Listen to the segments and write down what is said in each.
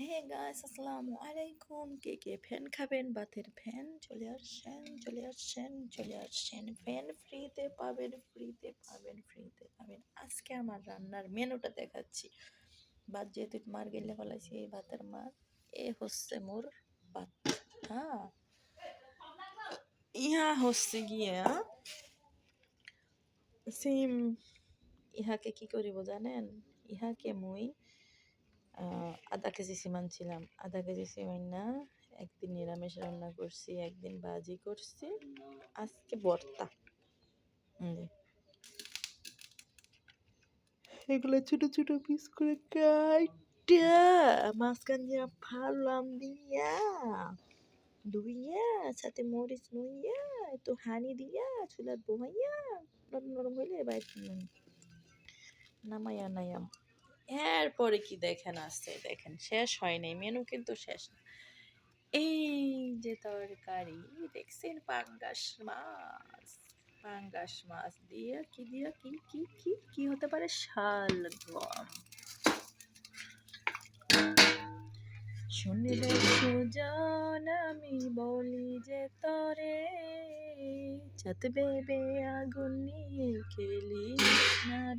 Hey guys আসসালামু আলাইকুম কে কে fan খাবেন বাতের ফ্যান চলে আসছেন চলে আসছেন চলে আসছেন ফ্যান ফ্রিতে পাবেন ফ্রিতে পাবেন ফ্রিতে পাবেন আজকে আমার রান্নার মেনুটা দেখাচ্ছি ভাত যেহেতু মার গেলে ফেলাইছি এই ভাতের মার এ হচ্ছে মোর ভাত হ্যাঁ ইহা হচ্ছে গিয়া সিম ইহাকে কি করিব জানেন ইহাকে মুই আধা কেজি সিমান ছিলাম। আধা কেজি সিমান না, একদিন নিরামিষ রান্না করছি, একদিন ভাজি করছি। আজকে যে। এগুলো ছোট ছোট পিস করে মাঝখান দিয়ে ফাললাম দিয়া, ধুইয়া, সাথে মরিচ নুইয়া, একটু হানি দিয়া, চুলার বহাইয়া, নরম নরম হইলে বাইর। নামাইয়া নাইয়াম এরপরে কি দেখেন আসছে? দেখেন, শেষ হয় নাই মেনু কিন্তু শেষ না। এই যে তরকারি, দেখছেন পাঙ্গাস মাছ পাঙ্গাস মাছ দিয়ে কি দিয়া, কি কি কি কি হতে পারে? শালগম শুনলে সুজন, আমি বলি যে তরে চাঁদ বেবে আগুন নিয়ে খেলি না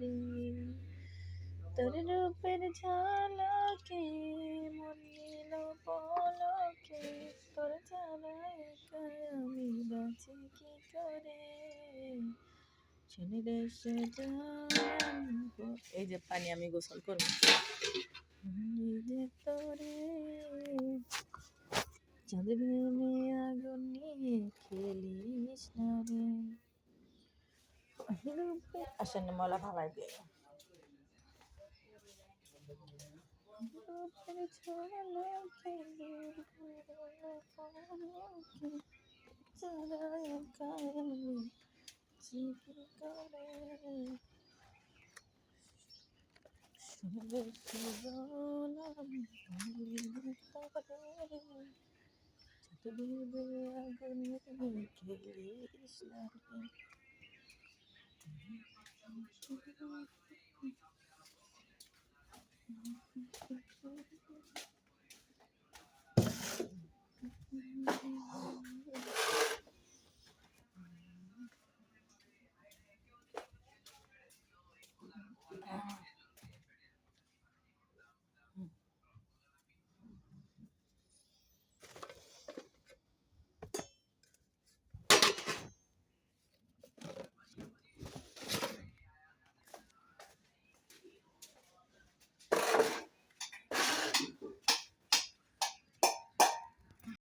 এই যে পানি আমি গোসল করব। এই যে তোরে চাঁদ ভেবে আগুন নিয়ে খেলিস না রে। আসেন মলা দিয়ে। keep it going. This is all I'm holding on. To be the I can make it is nothing.